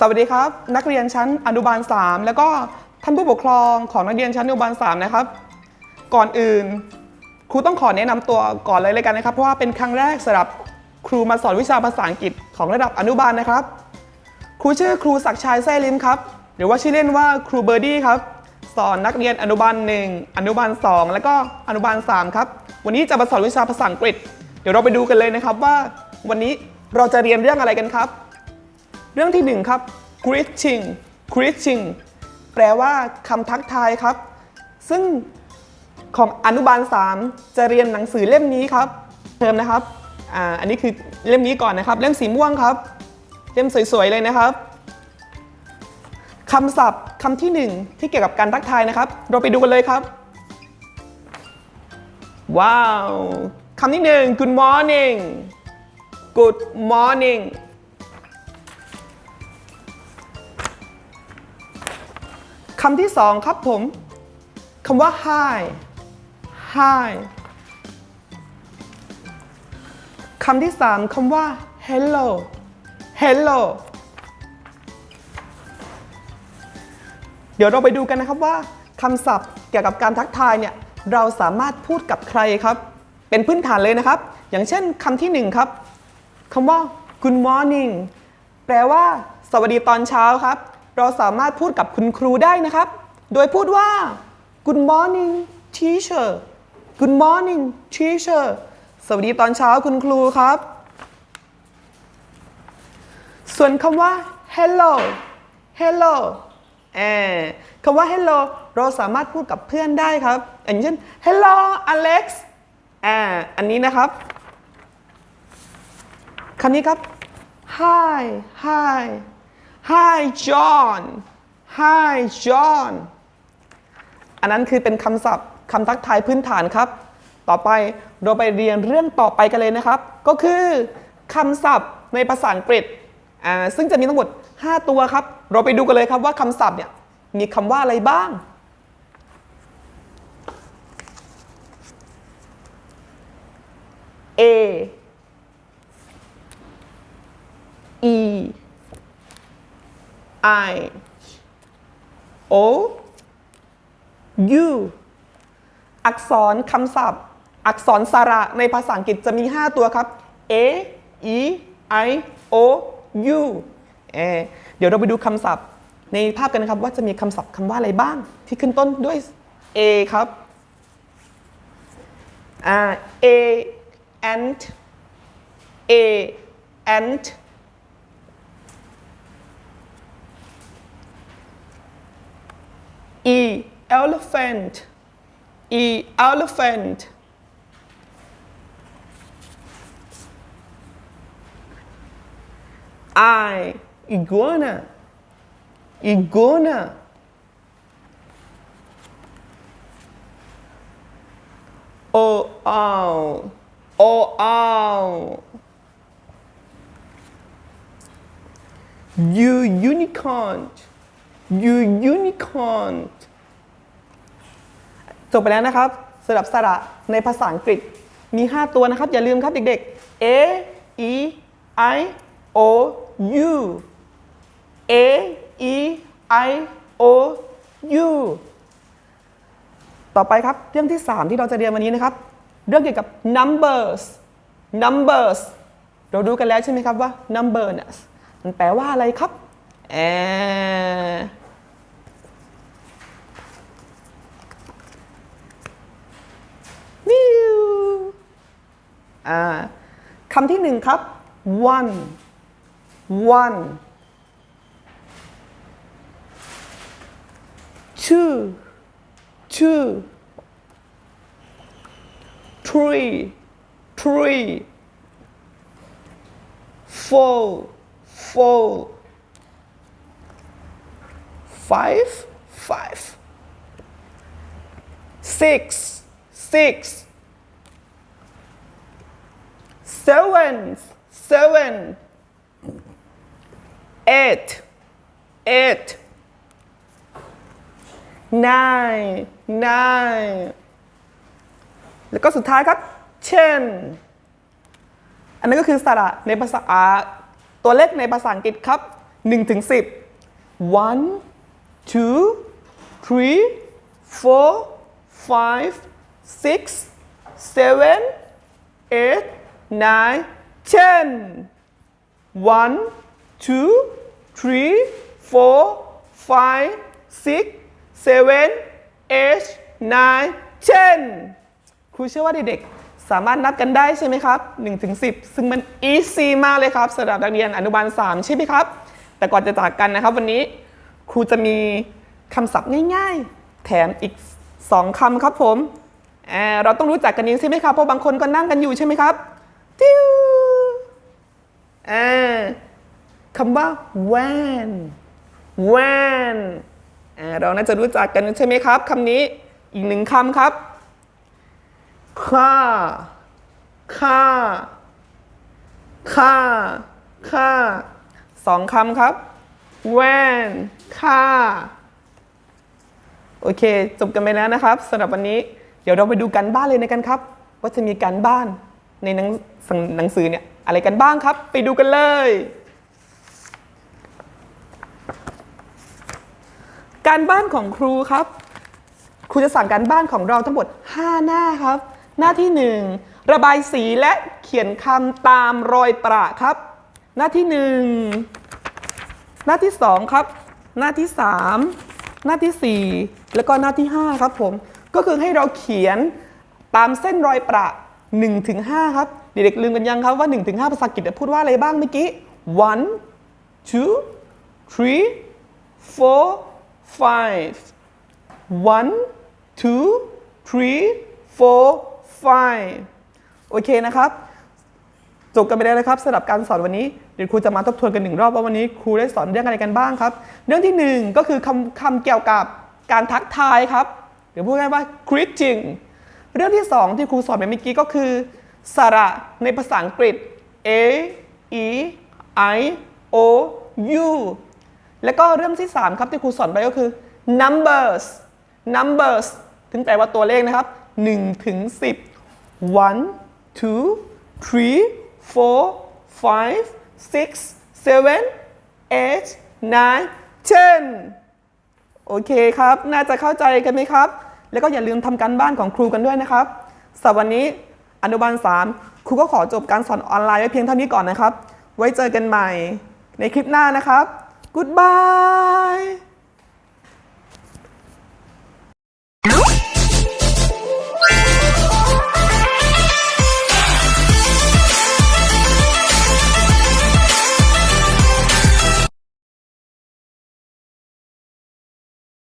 สวัสดีครับ นักเรียนชั้นอนุบาล 3 แล้วก็ท่านผู้ปกครองของนักเรียนชั้นอนุบาล 3 นะครับ ก่อนอื่น ครูต้องขอแนะนำตัวก่อนเลยเลยกันนะครับ เพราะว่าเป็นครั้งแรกสำหรับครูมาสอนวิชาภาษาอังกฤษของระดับอนุบาลนะครับ ครูชื่อครูศักชัยแซ่ลิมครับ หรือว่าชื่อเล่นว่าครูเบอร์ดี้ครับ สอนนักเรียนอนุบาล 1 อนุบาล 2 แล้วก็อนุบาล 3 ครับ วันนี้จะมาสอนวิชาภาษาอังกฤษ เดี๋ยวเราไปดูกันเลยนะครับว่า วันนี้เราจะเรียนเรื่องอะไรกันครับ เรื่องที่หนึ่งครับ greeting greeting แปลว่าคำทักทายครับ ซึ่งของอนุบาล 3 จะเรียนหนังสือเล่มนี้ครับเทอมนะครับอ่าอันนี้คือเล่มนี้ก่อนนะครับ เล่มสีม่วงครับ เล่มสวยๆเลยนะครับคำศัพท์คำที่หนึ่งที่เกี่ยวกับการทักทายนะครับ เราไปดูกันเลยครับ ว้าวคำที่หนึ่ง good morning good morning ำที่สองครับผมคำว่า hi hi คำที่สามคำว่า hello hello เดี๋ยวเราไปดูกันนะครับว่าคำศัพท์เกี่ยวกับการทักทายเนี่ยเราสามารถพูดกับใครครับ เป็นพื้นฐานเลยนะครับ อย่างเช่นคำที่หนึ่งครับคำว่า good morning แปลว่า สวัสดีตอนเช้าครับ เราสามารถพูดกับคุณครูได้นะครับ โดยพูดว่า good morning teacher good morning teacher สวัสดีตอนเช้าคุณครูครับ ส่วนคำว่า hello hello แอบคำว่า hello เราสามารถพูดกับเพื่อนได้ครับ อย่างเช่น hello Alex อ่าอันนี้นะครับคำนี้ครับ hi hi hi John hi John อันนั้นคือเป็นคำศัพท์คำทักทายพื้นฐานครับ ต่อไปเราไปเรียนเรื่องต่อไปกันเลยนะครับ ก็คือคำศัพท์ในภาษาอังกฤษอ่าซึ่งจะมีทั้งหมด 5 ตัวครับ เราไปดูกันเลยครับว่าคำศัพท์เนี่ยมีคำว่าอะไรบ้าง A E I O U อักษรคำศัพท์ อักษรสระในภาษาอังกฤษจะมี 5 ตัวครับ A E I O U เออเดี๋ยวเราไปดูคำศัพท์ ในภาพกันนะครับ ว่าจะมีคำศัพท์คำว่าอะไรบ้าง ที่ขึ้นต้นด้วย A ครับอ่า A ant A ant E elephant. E elephant. I iguana. Iguana. O owl. O owl. U unicorn U unicorn จบไปแล้วนะครับสำหรับสระในภาษาอังกฤษมี 5 ตัวนะครับ อย่าลืมครับเด็กๆ A E I O U A E I O U ต่อไปครับเรื่องที่ 3 ที่เราจะเรียนวันนี้นะครับ เรื่องเกี่ยวกับ numbers numbers เราดูกันแล้วใช่ไหมครับว่า number เนี่ยมันแปลว่าอะไรครับ แอร์วิวอ่าคำที่หนึ่งครับ one one two two three three four four five five six six seven seven eight eight nine nine แล้วก็สุดท้ายครับ chen อันนั้นก็คือสระในภาษาอ่าตัวเลขในภาษาอังกฤษครับ1ถึง10 one two three four five six seven eight nine ten one two three four five six seven eight nine ten ครูเชื่อว่าเด็กๆสามารถนับกันได้ใช่ไหมครับ1ถึง10 ซึ่งมัน easy มากเลยครับสำหรับนักเรียนอนุบาล 3 ใช่ไหมครับ แต่ก่อนจะจากกันนะครับวันนี้ ครูจะมีคำศัพท์ง่าย ๆ แถมอีก2คำครับผมอ่าเราต้องรู้จักกันนี้ใช่ไหมครับ เพราะบางคนก็นั่งกันอยู่ใช่ไหมครับติ้วอ่าคำว่า when when เราน่าจะรู้จักกันใช่ไหมครับคำนี้อีกหนึ่งคำครับ ค่า ค่า ค่า ค่า สองคำครับ when ค่า โอเค จบกันไปแล้วนะครับสำหรับวันนี้ เดี๋ยวเราไปดูกันบ้านเลยในกันครับ ว่าจะมีการบ้านในหนังหนังสือเนี่ยอะไรกันบ้างครับ ไปดูกันเลย การบ้านของครูครับ ครูจะสั่งการบ้านของเราทั้งหมด 5 หน้าครับ หน้าที่ 1 ระบายสีและเขียนคำตามรอยประครับ หน้าที่ 1 หน้าที่ 2 ครับ หน้าที่ 3 หน้าทีสี่ 4 แล้วก็หน้าที่ 5 ครับผม ก็คือให้เราเขียนตามเส้นรอยประ1ถึง5ครับเด็กๆลืมกันยังครับว่า1ถึง5ภาษาอังกฤษพูดว่าอะไรบ้างเมื่อกี้ one two three four five one two three four five โอเคนะครับ จบกันไปแล้วนะครับสำหรับการสอนวันนี้เดี๋ยวครูจะมาทบทวนกันหนึ่งรอบว่าวันนี้ครูได้สอนเรื่องอะไรกันบ้างครับ เรื่องที่หนึ่งก็คือคำคำเกี่ยวกับการทักทายครับหรือพูดง่ายว่า greeting เรื่องที่สองที่ครูสอนไปเมื่อกี้ก็คือสระในภาษาอังกฤษ a e i o u แล้วก็เรื่องที่ 3 ครับที่ครูสอนไปก็คือ numbers numbers ถึงแปลว่าตัวเลขนะครับ1ถึง10 one two three four five six seven eight nine ten โอเคครับ น่าจะเข้าใจกันไหมครับ แล้วก็อย่าลืมทำการบ้านของครูกันด้วยนะครับสำหรับวันนี้อนุบาล 3 ครูก็ขอจบการสอนออนไลน์ไว้เพียงเท่านี้ก่อนนะครับ ไว้เจอกันใหม่ในคลิปหน้านะครับ Goodbye